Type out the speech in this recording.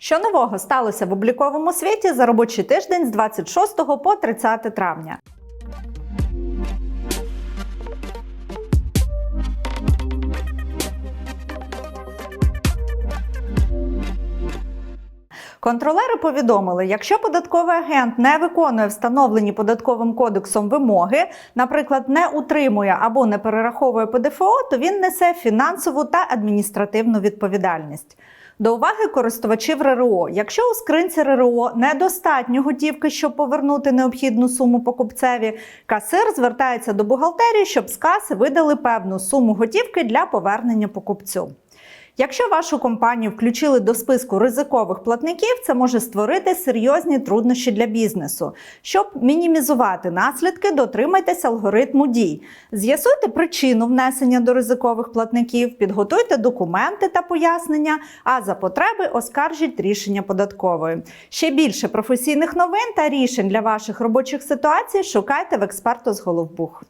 Що нового сталося в обліковому світі за робочий тиждень з 26 по 30 травня? Контролери повідомили, якщо податковий агент не виконує встановлені податковим кодексом вимоги, наприклад, не утримує або не перераховує ПДФО, то він несе фінансову та адміністративну відповідальність. До уваги користувачів РРО. Якщо у скринці РРО недостатньо готівки, щоб повернути необхідну суму покупцеві, касир звертається до бухгалтерії, щоб з каси видали певну суму готівки для повернення покупцю. Якщо вашу компанію включили до списку ризикових платників, це може створити серйозні труднощі для бізнесу. Щоб мінімізувати наслідки, дотримайтесь алгоритму дій. З'ясуйте причину внесення до ризикових платників, підготуйте документи та пояснення, а за потреби оскаржіть рішення податкової. Ще більше професійних новин та рішень для ваших робочих ситуацій шукайте в експерту з Головбух.